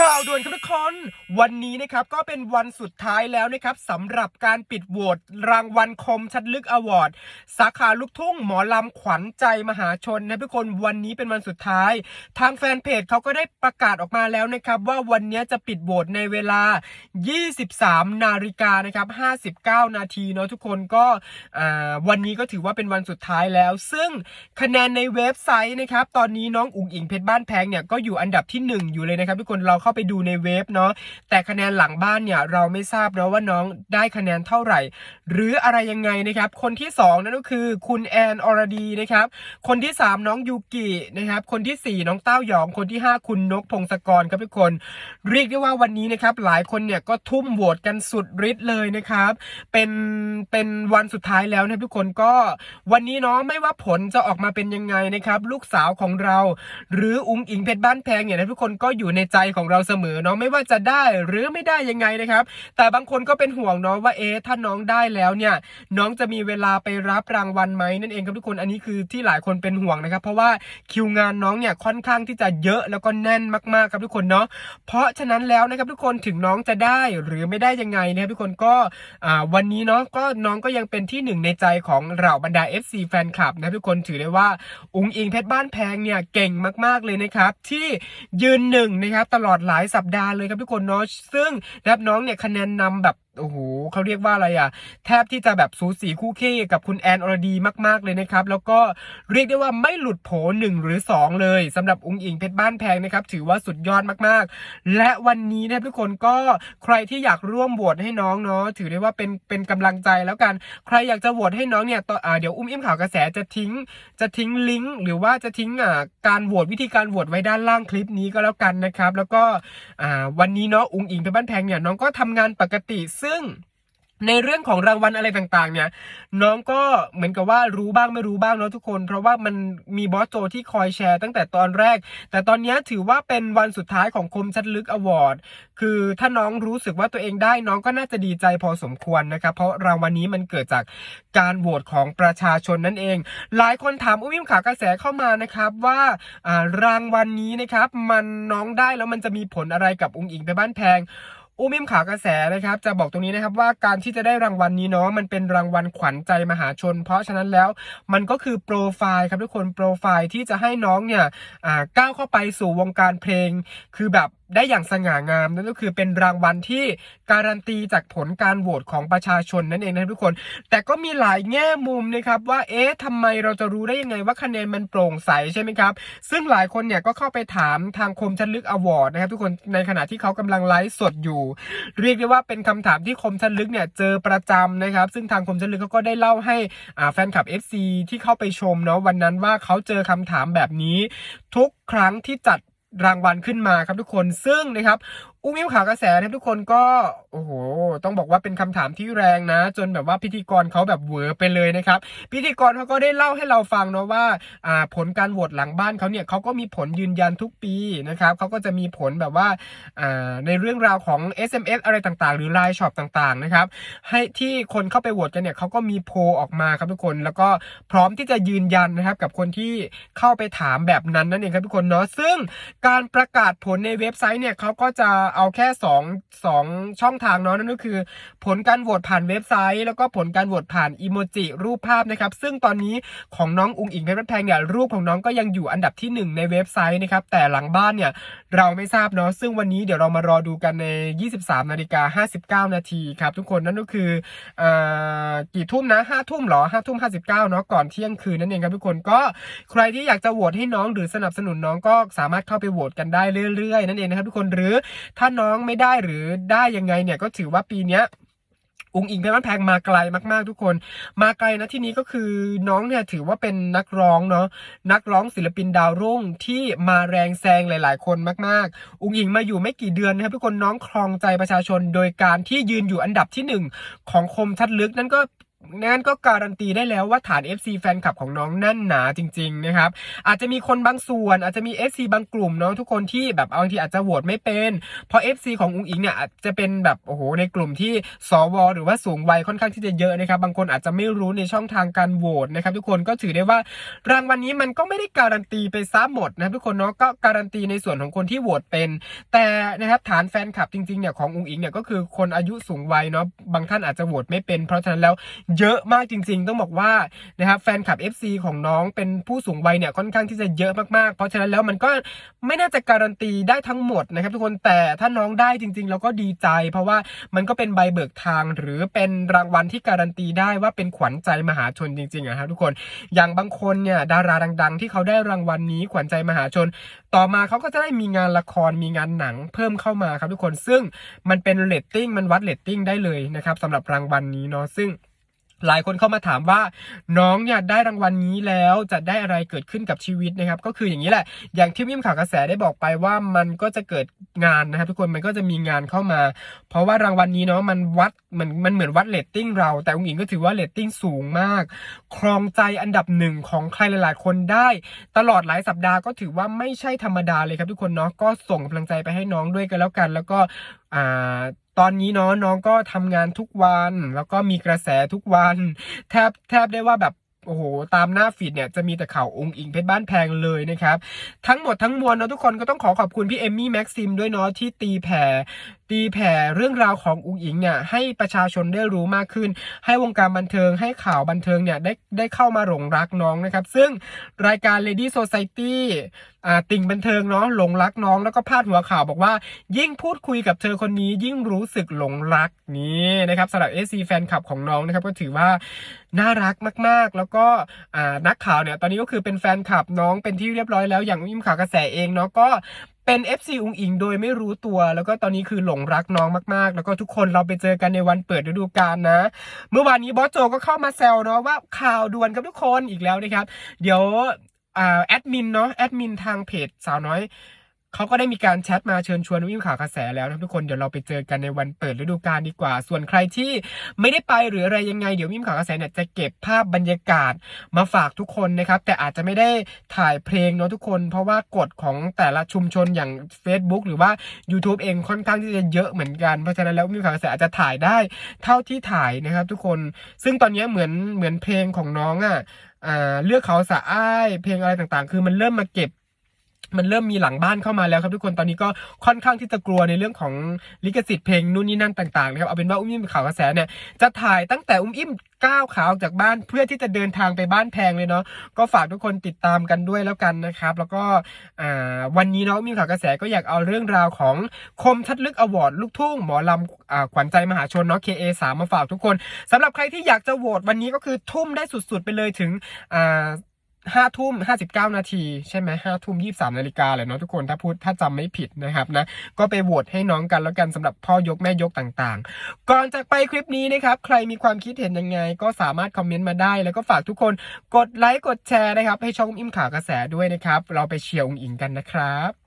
ข่าวด่วนครับทุกคน วันนี้นะครับก็เป็นวันสุดท้ายแล้วนะครับสำหรับการปิดโหวตรางวัลคมชัดลึกอวอร์ดสาขาลูกทุ่งหมอลำขวัญใจมหาชนนะทุกคนวันนี้เป็นวันสุดท้าย ทางแฟนเพจเขาก็ได้ประกาศออกมาแล้วนะครับ ว่าวันนี้จะปิดโหวตในเวลา 23 นาฬิกานะครับ 59 นาทีเนาะทุกคนก็วันนี้ก็ถือว่าเป็นวันสุดท้ายแล้ว ซึ่งคะแนนในเว็บไซต์นะครับตอนนี้น้องอุ๋งอิงเพชรบ้านแพงเนี่ยก็อยู่อันดับที่ 1 อยู่เลยนะครับทุกคนเราเข้าไปดูในเว็บเนาะแต่คะแนนหลังบ้านเนี่ยเราไม่ทราบเนาะว่าน้องได้คะแนนเท่าไหร่ หรืออะไรยังไงนะครับ คนที่2นั่นก็คือคุณแอนอรดีนะครับ คนที่ 3 น้องยูกินะครับ คนทีสี่ 4 น้องเต้าหยอง คนที่ 5 คุณนกพงศกรครับทุกคน เรียกได้ว่าวันนี้นะครับ หลายคนเนี่ยก็ทุ่มโหวตกันสุดฤทธิ์เลยนะครับ เป็นเป็นวันสุดท้ายแล้วนะทุกคนก็วันนี้เนาะไม่ว่าผลจะออกมาเป็นยังไงนะครับ ลูกสาวของเรา หรืออุ้งอิงเพชรบ้านแพงเนี่ยนะทุกคนก็อยู่ในใจของเราเสมอเนาะไม่ว่าจะได้หรือไม่ได้ยังไงนะครับ แต่บางคนก็เป็นห่วงเนาะว่าเอ๊ะถ้าน้องได้แล้วเนี่ย น้องจะมีเวลาไปรับรางวัลไหมนั่นเองครับทุกคนอันนี้คือที่หลายคนเป็นห่วงนะครับ เพราะว่าคิวงานน้องเนี่ยค่อนข้างที่จะเยอะแล้วก็แน่นมากๆครับทุกคนเนาะเพราะฉะนั้นแล้วนะครับทุกคนถึงน้องจะได้หรือไม่ได้ยังไงนะครับทุกคนก็วันนี้เนาะก็น้องก็ยังเป็นที่หนึ่งในใจของเหล่าบรรดา FC แฟนคลับนะทุกคนถือได้ว่าอุงอิงเพชรบ้านแพงเนี่ยเก่งมาก ๆเลยนะครับที่ยืนหนึ่งนะครับตลอดหลายสัปดาห์เลยครับทุกคนเนาะซึ่งแรับน้องเนี่ยคะแนนนำแบบโอ้โหเขาเรียกว่าอะไรอะ แทบที่จะแบบสูสีคู่ขี้กับคุณแอนอรดีมาก ๆ เลยนะครับ แล้วก็เรียกได้ว่าไม่หลุดโผหนึ่งหรือ 2 เลยสำหรับอุ้งอิงเพชรบ้านแพงนะครับ ถือว่าสุดยอดมากๆ และวันนี้นะทุกคนก็ใครที่อยากร่วมโหวตให้น้องเนาะถือได้ว่าเป็นเป็นกำลังใจแล้วกันใครอยากจะโหวตให้น้องเนี่ยต่ออ่าเดี๋ยวอุ้มอิ่มข่าวกระแสจะทิ้ง จะทิ้งลิงก์หรือว่าจะทิ้งอ่าการโหวตวิธีการโหวตไว้ด้านล่างคลิปนี้ก็แล้วกันนะครับ แล้วก็อ่าวันนี้เนาะอุ้งอิงเพชรบ้านแพงเนี่ยน้องก็ทำงานปกติซึ่งในเรื่องของรางวัลอะไรต่างๆ เนี่ย น้องก็เหมือนกับว่ารู้บ้างไม่รู้บ้างเนาะทุกคน เพราะว่ามันมีบอสโจที่คอยแชร์ตั้งแต่ตอนแรก แต่ตอนนี้ถือว่าเป็นวันสุดท้ายของคมชัดลึกอวอร์ดคือถ้าน้องรู้สึกว่าตัวเองได้น้องก็น่าจะดีใจพอสมควรนะครับเพราะรางวัลนี้มันเกิดจากการโหวตของประชาชนนั่นเอง หลายคนถามอุ้มอิ่มขากระแสเข้ามานะครับว่าารางวัลนี้นะครับมันน้องได้แล้วมันจะมีผลอะไรกับอุ้งอิงไปบ้านแพง อุ้มอิมขากระแสนะครับ จะบอกตรงนี้นะครับว่าการที่จะได้รางวัลนี้เนาะมันเป็นรางวัลขวัญใจมหาชน เพราะฉะนั้นแล้วมันก็คือโปรไฟล์ครับทุกคนโปรไฟล์ที่จะให้น้องเนี่ยอ่าก้าวเข้าไปสู่วงการเพลง คือแบบ ได้อย่างสง่างามนั่นก็คือเป็นรางวัลที่การันตีจากผลการโหวตของประชาชนนั่นเองนะทุกคน แต่ก็มีหลายแง่มุมนะครับว่าเอ๊ะทำไมเราจะรู้ได้ยังไงว่าคะแนนมันโปร่งใสใช่ไหมครับ ซึ่งหลายคนเนี่ยก็เข้าไปถามทางคมชัดลึกอวอร์ดนะครับทุกคนในขณะที่เขากำลังไลฟ์สดอยู่ เรียกได้ว่าเป็นคำถามที่คมชัดลึกเนี่ยเจอประจำนะครับ ซึ่งทางคมชัดลึกเขาก็ได้เล่าให้อ่าแฟนคลับ FC ที่เข้าไปชมเนาะวันนั้นว่าเขาเจอคำถามแบบนี้ ทุกครั้งที่จัด รางวัลขึ้นมาครับทุกคนซึ่งนะครับอุ้มยิ้มขาวกระแสนะครับทุกคนก็โอ้โห ต้องบอกว่าเป็นคำถามที่แรงนะ จนแบบว่าพิธีกรเขาแบบเหวอไปเลยนะครับ พิธีกรเขาก็ได้เล่าให้เราฟังเนาะว่าอ่าผลการโหวตหลังบ้านเขาเนี่ยเขาก็มีผลยืนยันทุกปีนะครับเขาก็จะมีผลแบบว่าอ่าในเรื่องราวของ SMS อะไรต่างๆ หรือ Line Shop ต่างๆนะครับให้ที่คนเข้าไปโหวตกันเนี่ยเขาก็มีโพลออกมาครับทุกคน แล้วก็พร้อมที่จะยืนยันนะครับกับคนที่เข้าไปถามแบบนั้นนั่นเองครับทุกคนเนาะซึ่งการประกาศผลในเว็บไซต์เนี่ยเขาก็จะเอาแค่2 2ช่องทางเนาะนั่นก็คือ ผลการโหวตผ่านเว็บไซต์ แล้วก็ผลการโหวตผ่านอีโมจิรูปภาพนะครับ ซึ่งตอนนี้ของน้องอุงอิงเพชรแพงเนี่ยรูปของน้องก็ยังอยู่อันดับที่ 1 ในเว็บไซต์นะครับ แต่หลังบ้านเนี่ยเราไม่ทราบเนาะซึ่งวันนี้เดี๋ยวเรามารอดูกันใน 23นาฬิกา59 นาทีครับทุกคนนั่นก็คือเอ่อกี่ทุ่มนะ5ทุ่มหรอ5ทุ่ม59เนาะก่อนเที่ยงคืนนั่นเองครับทุกคนก็ใครที่อยากจะโหวตให้น้องหรือสนับสนุนน้องก็สามารถเข้าไปโหวตกันได้เรื่อยๆ นั่นเองนะครับทุกคนหรือถ้าน้องไม่ได้หรือได้ยังไงเนี่ยก็ถือว่าปีเนี้ยอุงอิงเพชรบ้านแพงมาไกลมากๆทุกคน มาไกลนะที่นี้ก็คือน้องเนี่ยถือว่าเป็นนักร้องเนาะนักร้องศิลปินดาวรุ่งที่มาแรงแซงหลาย ๆ คนมากๆ อุงอิงมาอยู่ไม่กี่เดือนนะครับทุกคนน้องครองใจประชาชน โดยการที่ยืนอยู่อันดับที่หนึ่งของคมชัดลึกนั่นก็ นั่นก็การันตีได้แล้วว่าฐาน FC แฟนคลับของน้องแน่นหนาจริง ๆ นะครับ อาจจะมีคนบางส่วน อาจจะมี FC บางกลุ่มเนาะทุกคนที่แบบบางทีอาจจะโหวตไม่เป็น เพราะ FC ของอุ้งอิงเนี่ยอาจจะเป็นแบบโอ้โหในกลุ่มที่สวหรือว่าสูงวัยค่อนข้างที่จะเยอะนะครับ บางคนอาจจะไม่รู้ในช่องทางการโหวตนะครับ ทุกคนก็ถือได้ว่ารางวัลนี้มันก็ไม่ได้การันตีไปซะหมดนะครับทุกคนเนาะก็การันตีในส่วนของคนที่โหวตเป็น แต่นะครับฐานแฟนคลับจริงๆเนี่ยของอุ้งอิงเนี่ยก็คือคนอายุสูงวัยเนาะบางท่านอาจจะโหวตไม่เป็น เพราะฉะนั้นแล้วเยอะมากจริง ๆ ต้องบอกว่านะครับแฟนคลับ FC ของน้องเป็นผู้สูงวัยเนี่ยค่อนข้างที่จะเยอะมากๆ เพราะฉะนั้นแล้วมันก็ไม่น่าจะการันตีได้ทั้งหมดนะครับทุกคนแต่ถ้าน้องได้จริง ๆ เราก็ดีใจ เพราะว่ามันก็เป็นใบเบิกทาง หรือเป็นรางวัลที่การันตีได้ว่าเป็นขวัญใจมหาชนจริงๆนะครับทุกคนอย่างบางคนเนี่ยดาราดัง ๆ ที่เขาได้รางวัลนี้ขวัญใจมหาชน ต่อมาเขาก็จะได้มีงานละครมีงานหนังเพิ่มเข้ามาครับทุกคนซึ่งมันเป็นเรตติ้งมันวัดเรตติ้งได้เลยนะครับสำหรับรางวัลนี้เนาะซึ่ง หลายคนเข้ามาถามว่าน้องเนี่ยได้รางวัลนี้แล้วจะได้อะไรเกิดขึ้นกับชีวิตนะครับ ก็คืออย่างนี้แหละ อย่างที่วิมข่าวกระแสได้บอกไปว่ามันก็จะเกิดงานนะครับทุกคนมันก็จะมีงานเข้ามา เพราะว่ารางวัลนี้เนาะมันวัดเหมือนมันเหมือนวัดเรตติ้งเรา แต่อุ้งอิงก็ถือว่าเรตติ้งสูงมาก ครองใจอันดับหนึ่งของใครหลาย ๆ คนได้ ตลอดหลายสัปดาห์ก็ถือว่าไม่ใช่ธรรมดาเลยครับทุกคนเนาะก็ส่งกำลังใจไปให้น้องด้วยกันแล้วกัน แล้วก็อ่า ตอนนี้เนาะน้องก็ทำงานทุกวัน แล้วก็มีกระแสทุกวัน แทบแทบได้ว่าแบบโอ้โห ตามหน้าฟีดเนี่ยจะมีแต่ข่าวองค์อิงเพชรบ้านแพงเลยนะครับ ทั้งหมดทั้งมวลเนาะทุกคนก็ต้องขอขอบคุณพี่เอมมี่แม็กซิมด้วยเนาะที่ตีแผ่ ตีแผ่เรื่องราวของอุงอิงเนี่ยให้ประชาชนได้รู้มากขึ้น ให้วงการบันเทิงให้ข่าวบันเทิงเนี่ยได้ได้เข้ามาหลงรักน้องนะครับ ซึ่งรายการ Lady Society อ่าติ่งบันเทิงเนาะหลงรักน้องแล้วก็พาดหัวข่าวบอกว่า ยิ่งพูดคุยกับเธอคนนี้ยิ่งรู้สึกหลงรักนี่นะครับสำหรับ SC แฟนคลับของน้องนะครับก็ถือว่าน่ารักมาก ๆ แล้วก็นักข่าวเนี่ยตอนนี้ก็คือเป็นแฟนคลับน้องเป็นที่เรียบร้อยแล้วอย่างอิมข่าวกระแสเองเนาะก็ เป็น FC อุงอิงโดยไม่รู้ตัว แล้วก็ตอนนี้คือหลงรักน้องมากๆ แล้วก็ทุกคนเราไปเจอกันในวันเปิดฤดูกาลนะ เมื่อวานนี้บอสโจก็เข้ามาแซวเนาะว่าข่าวด่วนกับทุกคนอีกแล้วนะครับ เดี๋ยวอ่าแอดมินเนาะแอดมินทางเพจสาวน้อย เขาก็ได้มีการแชทมาเชิญชวนวิ่งข่าวกระแสแล้วนะทุกคนเดี๋ยวเราไปเจอกันในวันเปิดฤดูกาลดีกว่า ส่วนใครที่ไม่ได้ไปหรืออะไรยังไงเดี๋ยววิ่งข่าวกระแสเนี่ยจะเก็บภาพบรรยากาศมาฝากทุกคนนะครับ แต่อาจจะไม่ได้ถ่ายเพลงเนาะทุกคน เพราะว่ากฎของแต่ละชุมชนอย่าง Facebook หรือว่า YouTube เองค่อนข้างที่จะเยอะเหมือนกันเพราะฉะนั้นแล้ววิ่งข่าวกระแสอาจจะถ่ายได้เท่าที่ถ่ายนะครับ ทุกคนซึ่งตอนนี้เหมือนเหมือนเพลงของน้องอะอ่าเลือกเขาสะอ้ายเพลงอะไรต่างๆ คือมันเริ่มมาเก็บ มันเริ่มมีหลังบ้านเข้ามาแล้วครับทุกคนตอนนี้ก็ค่อนข้างที่จะกลัวในเรื่องของลิขสิทธิ์เพลงนู่นนี่นั่นต่างๆนะครับเอาเป็นว่าอุ้มอิ่มข่าวกระแสเนี่ยจะถ่ายตั้งแต่อุ้มอิ่มก้าวขาออกจากบ้านเพื่อที่จะเดินทางไปบ้านแพงเลยเนาะก็ฝากทุกคนติดตามกันด้วยแล้วกันนะครับ แล้วก็วันนี้เนาะอุ้มอิ่มข่าวกระแสก็อยากเอาเรื่องราวของคมชัดลึกอวอร์ดลูกทุ่งหมอลำขวัญใจมหาชนเนาะ KA 3มาฝากทุกคนสำหรับใครที่อยากจะโหวตวันนี้ก็คือทุ่มได้สุดๆไปเลยถึงอ่า ห้าทุ่มห้าสิบเก้านาทีใช่ไหมห้าทุ่มยี่สามนาฬิกาเลยเนาะทุกคนถ้าพูดถ้าจำไม่ผิดนะครับนะก็ไปโหวตให้น้องกันแล้วกันสำหรับพ่อยกแม่ยกต่างๆ ก่อนจากไปคลิปนี้นะครับใครมีความคิดเห็นยังไง ก็สามารถคอมเมนต์มาได้ แล้วก็ฝากทุกคนกดไลค์กดแชร์นะครับให้ช่องอิ่มข่าวกระแสด้วยนะครับ เราไปเชียร์องอิงกันนะครับ